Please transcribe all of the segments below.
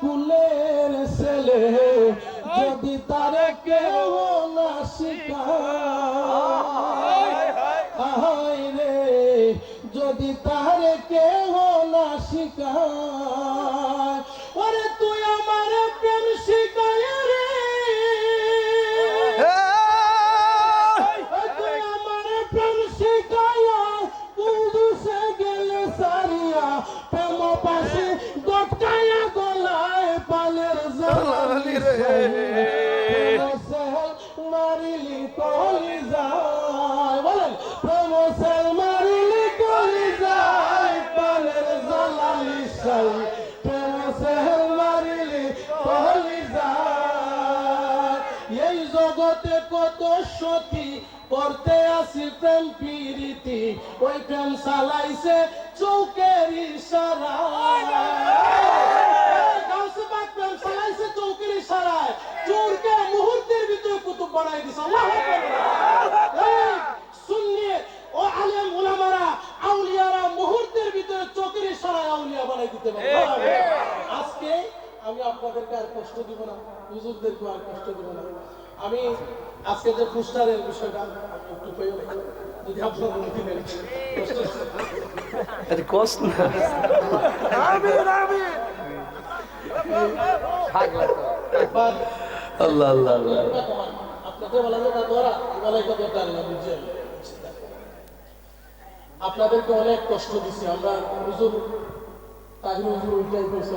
কুলের ছেলে যদি তারে কেউ না শিখায় রে যদি তারে কেউ না শিখায় কলি যায় বলেন প্রেম সেল মারিলি কলি যায় পালের জালালি সাই প্রেম মারিলি কলি যায় এই জগতে কত সতী করতে আসি প্রেম পিরিতি ওই চালাইছে চৌকের ইশারা বানাই দিতে পারে আজকে আমি আপনাদেরকে আর কষ্ট দিব না হুজুরদেরকে আর কষ্ট দিব না। আমি আজকে যে পোস্টারের বিষয়টা একটু পেয়ে যদি আপনার অনুমতি আরে কস না। একবার আল্লাহ আল্লাহ আল্লাহ। আপনাকে বলা যায় তোরা বলাই কত না বুঝছেন? আপনাদেরকে অনেক কষ্ট দিছি আমরা হুজুর তাহির হুজুর উল্টাই করছি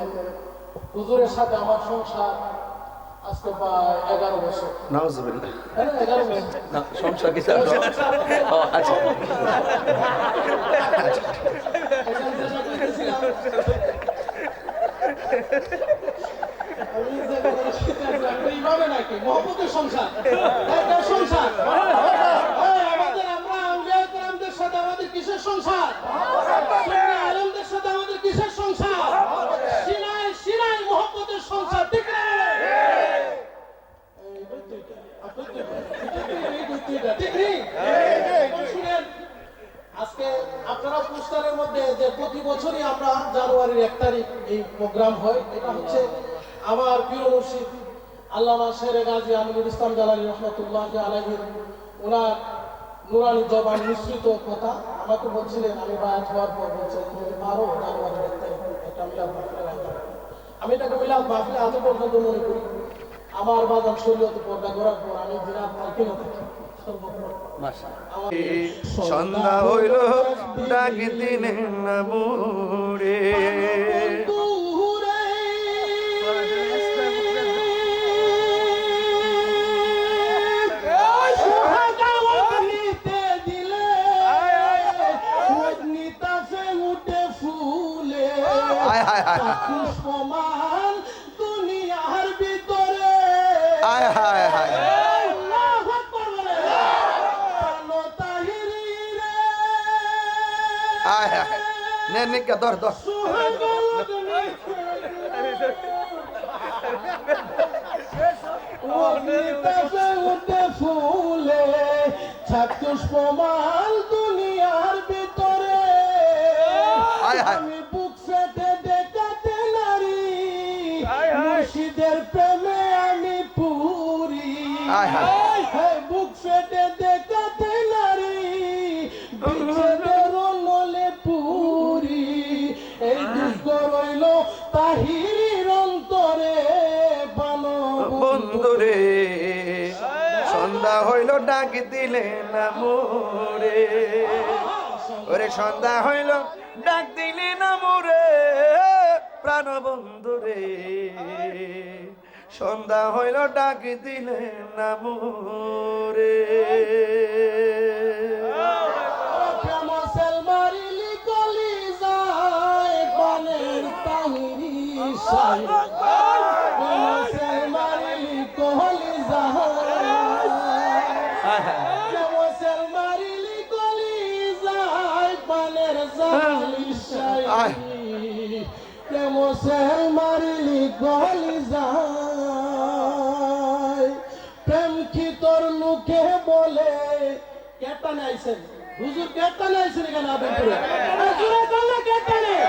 হুজুরের সাথে আমার সংসার আজকে প্রায় এগারো বছর। নাউজুবিল্লাহ। হ্যাঁ এগারো বছর। না কি আচ্ছা। সংসার। আমরা সাথে আমাদের কিসের সংসার সুন্নি আলেমদের সাথে আমাদের কিসের সংসার সিনাই সিনাই মহব্বতের সংসার ঠিক না এই দুইটা, আপনার দুইটা, এই দুইটা, ঠিক নেই? এখন শুনেন, আজকে আপনারা পোস্টারের মধ্যে যে প্রতি বছরই আমরা জানুয়ারির এক তারিখ এই প্রোগ্রাম হয়, এটা হচ্ছে আমার প্রিয় মুর্শিদ আল্লামা শেরে গাজী আমিনুল ইসলাম জালালি রহমতুল্লাহ আলহির ওনার নুরানি জবান মিশ্রিত কথা আমাকে বলছিলেন, আমি বায়াত হওয়ার পর বলছেন তুমি পারো জানুয়ারির এক তারিখ একটা মিলাদ আয়োজন আমি এটাকে মিলাদ মাহফিলে আজও পর্যন্ত মনে করি, আমার বাজার শরীয়তে পর্দা করার পর আমি দিনাত মার্কিনে থাকি। সন্ধ্যা হইল ডাক দিলেন না মোরে হায় হায় হায় হায় হায় নে নিকা ধর ধর। ফুলে ছাত্রস্পমাল দুনিয়ার ভিতরে। আমি বুক ফেটে দেখাতে নারী মুর্শিদের প্রেমে আমি পুরি। বুক ফেটে দেখাতে সন্ধ্যা হইল ডাক দিলেন না মোরে। ওরে সন্ধ্যা হইল, ডাক দিলে না মোরে। প্রাণ বন্ধুরে সন্ধ্যা হইল, ডাক দিলে না মোরে। মারিলি কলি যায় সেল মারিলি গলি যায়। প্রেম কি তোর মুখে বলে? কেটা নাইছেন হুজুর কেটা নাইছেন এখানে আবেদন করে। কেটা নেই